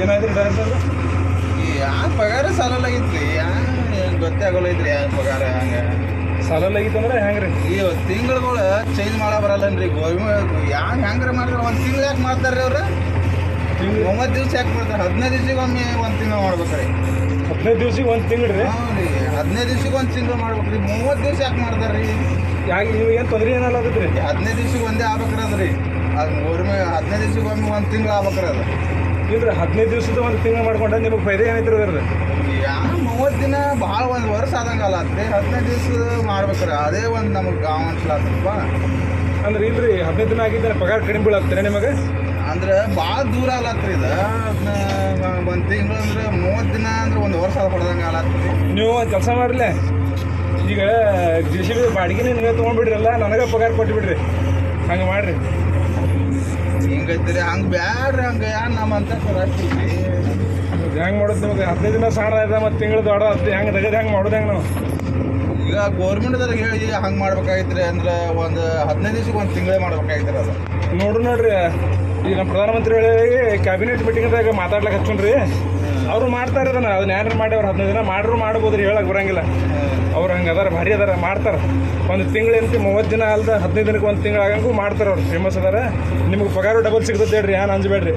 ಏನಾಯ್ತು ಡೈರೆಕ್ಟರ್ ಯಾಕೆ ಪಗಾರ ಸಾಲಲ್ಲಾಗಿತ್ರಿ ಯಾನ್ ಗೊತ್ತೇ ಆಗೋಲ್ಲೈತ್ರಿ ಯಾಕೆ ಪಗಾರ ಹಂಗ. ಸಾಲಲ್ಲ ಆಗಿತ್ತಂದ್ರೆ ಹೆಂಗ್ರಿ? ಈ ತಿಂಗಳುಗಳು ಚೇಂಜ್ ಮಾಡ ಬರಲ್ಲನ್ರಿ. ಗೋರ್ಮೆಂಟ್ ಯಾಕೆ ಹೆಂಗ್ರಿ ಮಾಡ್ತಾರೆ? ಒಂದು ತಿಂಗಳು ಯಾಕೆ ಮಾಡ್ತಾರ್ರಿ ಅವ್ರ? ತಿಂಗ್ಳು ಒಂಬತ್ತು ದಿವ್ಸ ಯಾಕೆ ಮಾಡ್ತಾರೆ? ಹದಿನೈದು ದಿವ್ಸಕ್ಕೆ ಒಮ್ಮೆ ತಿಂಗಳು ತಿಂಗಳು ಮಾಡ್ಬೇಕ್ರಿ. ಹದಿನೈದು ದಿವ್ಸಕ್ಕೆ ಒಂದು ತಿಂಗಳು ರೀ ಹ್ಞೂ ರೀ ಹದಿನೈದು ದಿವ್ಸಕ್ಕೆ ಒಂದು ತಿಂಗಳು ಮಾಡ್ಬೇಕ್ರಿ. ಮೂವತ್ತು ದಿವ್ಸ ಯಾಕೆ ಮಾಡ್ತಾರೆ ರೀ ಯಾಕೆ ನೀವು ಏನು ತೊಂದರೆ ಏನಲ್ಲ ರೀ ಹದಿನೈದು ದಿವ್ಸಕ್ಕೆ ಒಂದೇ ಆಗ್ಬೇಕ್ರಿ ರೀ ಅದು ಮೂರು ಹದಿನೈದು ದಿವ್ಸಕ್ಕೆ ಒಮ್ಮೆ ಒಂದು ತಿಂಗಳು ಆಗ್ಬೇಕ್ರಿ ಅದು. ಇಲ್ರಿ ಹದಿನೈದು ದಿವಸದ ಒಂದು ತಿಂಗಳು ಮಾಡ್ಕೊಂಡ್ರೆ ನಿಮಗೆ ಫೈದೆ ಏನೈತ್ರಿ ಅದ್ರದ್ದು? ಯಾರು ಮೂವತ್ತು ದಿನ ಭಾಳ ಒಂದು ವರ್ಷ ಆದಂಗಲ್ಲ ಅಲ್ಲತ್ರಿ ಹದಿನೈದು ದಿವಸ ಮಾಡ್ಬೇಕ್ರಿ. ಅದೇ ಒಂದು ನಮಗೆ ಗಾಂವ್ ಅನ್ಸ್ಲಾತಪ್ಪ ಅಂದ್ರೆ ಇಲ್ರಿ ಹದಿನೈದು ದಿನ ಆಗಿದ್ದರೆ ಪಗಾರ ಕಡಿಮೆ ಬೀಳಾಗ್ತಾರೆ ನಿಮಗೆ? ಅಂದ್ರೆ ಭಾಳ ದೂರ ಆಲತ್ರಿ ಇದು. ಒಂದು ತಿಂಗಳು ಅಂದ್ರೆ ಮೂವತ್ತು ದಿನ ಅಂದ್ರೆ ಒಂದು ವರ್ಷ ಹೊಡೆದಂಗೆ ಆಲತ್ರಿ ನೀವು ಒಂದು ಕೆಲಸ ಮಾಡ್ರಲ್ಲ ಈಗ ಜಿ ಸಿ ಬಿ ಬಾಡಿಗೆ ನೀವೇ ತೊಗೊಂಡ್ಬಿಡ್ರಲ್ಲ ನನಗೆ ಪಗಾರ ಕೊಟ್ಬಿಡ್ರಿ. ಹಂಗೆ ಮಾಡ್ರಿ. ಹಿಂಗೈತ್ರಿ? ಹಂಗೆ ಬ್ಯಾಡ್ರಿ ಹಂಗೆ. ಯಾರು ನಮ್ಮಂತ ಕರಾಕ್ತಿವಿ ಹೆಂಗೆ ಮಾಡೋದು ನಿಮಗೆ? ಹದಿನೈದು ದಿನ ಸಾರ ಇದೆ ಮತ್ತು ತಿಂಗಳು ದೊಡ್ಡ ಅದು ಹೆಂಗೆ ತೆಗೆದು ಹೆಂಗೆ ಮಾಡೋದು ಹೆಂಗೆ ನಾವು? ಈಗ ಗೌರ್ಮೆಂಟ್ದಾಗ ಹೇಳಿ ಹಂಗೆ ಮಾಡ್ಬೇಕಾಗಿತ್ರಿ ಅಂದ್ರೆ ಒಂದು ಹದಿನೈದು ದಿವಸಕ್ಕೆ ಒಂದು ತಿಂಗಳೇ ಮಾಡ್ಬೇಕಾಗಿತ್ರಿ ಅದು. ನೋಡ್ರಿ ನೋಡ್ರಿ. ಈಗ ನಮ್ಮ ಪ್ರಧಾನಮಂತ್ರಿಗಳಿಗೆ ಕ್ಯಾಬಿನೆಟ್ ಮೀಟಿಂಗ್ದಾಗ ಮಾತಾಡ್ಲಿಕ್ಕೆ ಹಚ್ಚುನ್ರಿ. ಅವರು ಮಾಡ್ತಾರೆ ಅದನ್ನ ಅದನ್ನ ಯಾರು ಮಾಡಿ ಅವ್ರು ಹದಿನೈದು ದಿನ ಮಾಡ್ರು ಮಾಡ್ಬೋದು ರೀ ಹೇಳಕ್ ಬರಂಗಿಲ್ಲ. ಅವ್ರು ಹಂಗೆ ಅದಾರ, ಭಾರಿ ಅದಾರ, ಮಾಡ್ತಾರೆ. ಒಂದು ತಿಂಗಳು ಮೂವತ್ತು ದಿನ ಅಲ್ದ ಹದಿನೈದು ದಿನಕ್ಕೆ ಒಂದು ತಿಂಗಳು ಆಗಂಗೂ ಮಾಡ್ತಾರೆ ಅವ್ರು. ಫೇಮಸ್ ಅದಾರ. ನಿಮ್ಗೆ ಪಗಾರು ಡಬಲ್ ಸಿಗ್ತದೆ ಹೇಳ್ರಿ ಏನು ಅಂಜಬೇಡ್ರಿ.